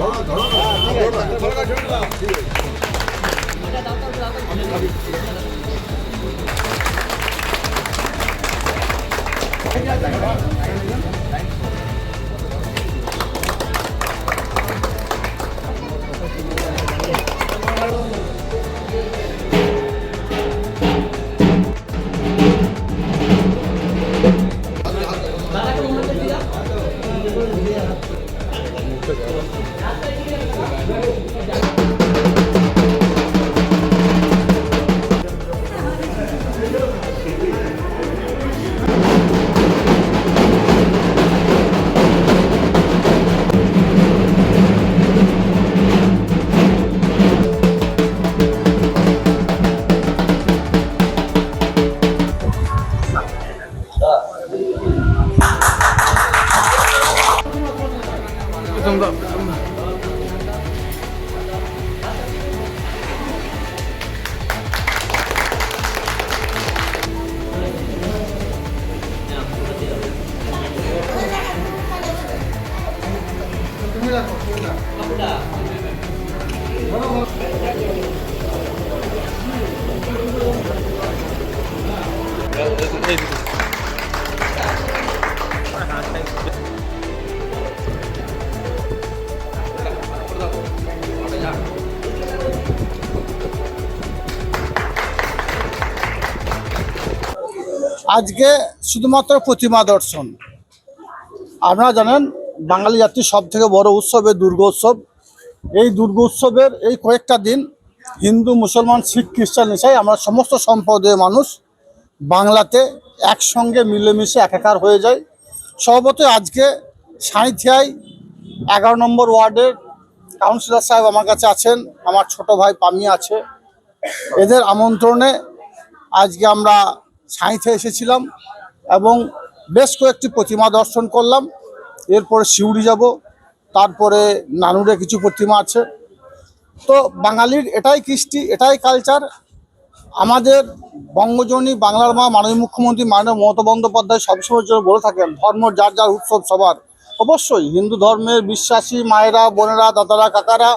나 আজকে শুধুমাত্র প্রতিমা দর্শন। আপনারা জানেন বাঙালি জাতির সব থেকে বড় উৎসবের দুর্গোৎসব এই দুর্গোৎসবের এই কয়েকটা দিন হিন্দু, মুসলমান, শিখ, খ্রিস্টান এসাই আমরা সমস্ত সম্প্রদায়ের মানুষ বাংলাতে একসঙ্গে মিলেমিশে একাকার হয়ে যায় সর্বত আজকে সাঁইথিয়ায় এগারো নম্বর ওয়ার্ডের কাউন্সিলর সাহেব আমার কাছে আছেন, আমার ছোট ভাই পামি আছে। এদের আমন্ত্রণে আজকে আমরা সাঁইথে এসেছিলাম এবং বেশ কয়েকটি প্রতিমা দর্শন করলাম। এরপরে শিউড়ি যাব, তারপরে নানুরে কিছু প্রতিমা আছে। তো বাঙালির এটাই কৃষ্টি, এটাই কালচার আমাদের বঙ্গজনী বাংলার মা মাননীয় মুখ্যমন্ত্রী মাননীয় মমতা বন্দ্যোপাধ্যায় সবসময়ের জন্য বলে থাকেন, ধর্ম যার যার উৎসব সবার। অবশ্যই হিন্দু ধর্মের বিশ্বাসী মায়েরা, বোনেরা, দাদারা, কাকারা,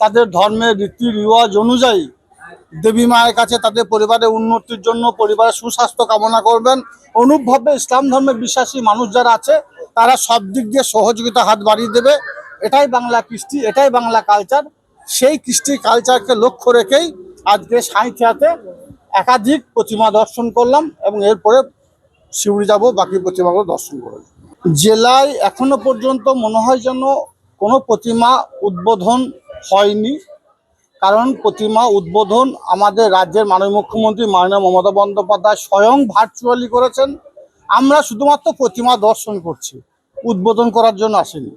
তাদের ধর্মের রীতি রিওয়াজ অনুযায়ী দেবী মায়ের কাছে তাদের পরিবারের উন্নতির জন্য পরিবারের সুস্বাস্থ্য কামনা করবেন। অনুভবে ইসলাম ধর্মের বিশ্বাসী মানুষ যারা আছে তারা সব দিক দিয়ে সহযোগিতা হাত বাড়িয়ে দেবে। এটাই বাংলা কৃষ্টি, এটাই বাংলা কালচার সেই কৃষ্টি কালচারকে লক্ষ্য রেখেই আজকে সাঁইথিয়াতে একাধিক প্রতিমা দর্শন করলাম এবং এরপরে শিউড়ি যাব, বাকি প্রতিমাগুলো দর্শন করব। জেলায় এখনও পর্যন্ত মনে হয় যেন কোনো প্রতিমা উদ্বোধন হয়নি। কারণ প্রতিমা উদ্বোধন আমাদের রাজ্যের মাননীয় মুখ্যমন্ত্রী মাননীয় মমতা বন্দ্যোপাধ্যায় স্বয়ং ভার্চুয়ালি করেছেন। আমরা শুধুমাত্র প্রতিমা দর্শন করছি উদ্বোধন করার জন্য আসেনি।